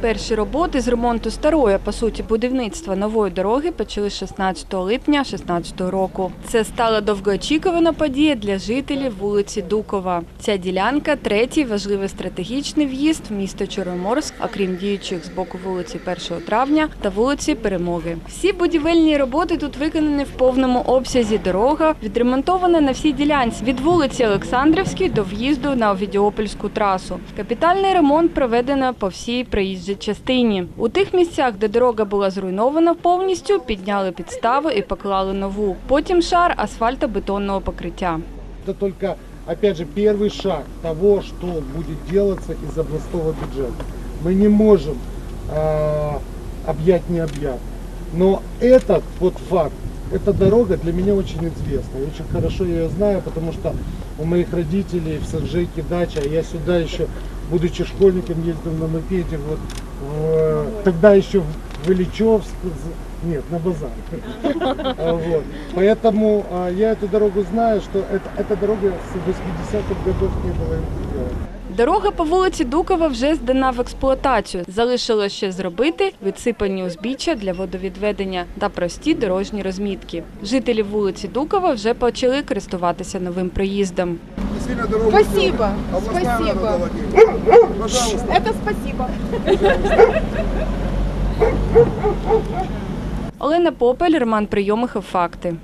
Перші роботи з ремонту старої, по суті, будівництва нової дороги почали 16 липня 2016 року. Це стала довгоочікувана подія для жителів вулиці Дукова. Ця ділянка третій важливий стратегічний в'їзд в місто Чорноморськ, окрім діючих з боку вулиці 1 травня та вулиці Перемоги. Всі будівельні роботи тут виконані в повному обсязі. Дорога відремонтована на всій ділянці від вулиці Олександрівській до в'їзду на Овідіопольську трасу. Капітальний ремонт проведено по всій проїжджій частині. У тих місцях, де дорога була зруйнована повністю, підняли підстави і поклали нову. Потім шар асфальтобетонного покриття. Это только, опять же, первый шаг того, что будет делаться из областного бюджета. Мы не можем э, объять необъятное. Но этот вот факт, эта дорога для меня очень известна. И очень хорошо я ее знаю, потому что у моих родителей в Санжейке дача, а я сюда еще, будучи школьником, ездил на мопеде, вот, в- тогда еще в Ильичевск, з- нет, на базар. А, Вот. Поэтому а, я эту дорогу знаю, что это, эта дорога с 80-х годов не была сделана. Дорога по вулиці Дукова вже здана в експлуатацію. Залишилось ще зробити відсипані узбіччя для водовідведення та прості дорожні розмітки. Жителі вулиці Дукова вже почали користуватися новим проїздом. Сильно дорогу Спасибо, спасибо. Пожалуйста. Это спасибо. Олена Попель, Роман Прийомихов. Факти.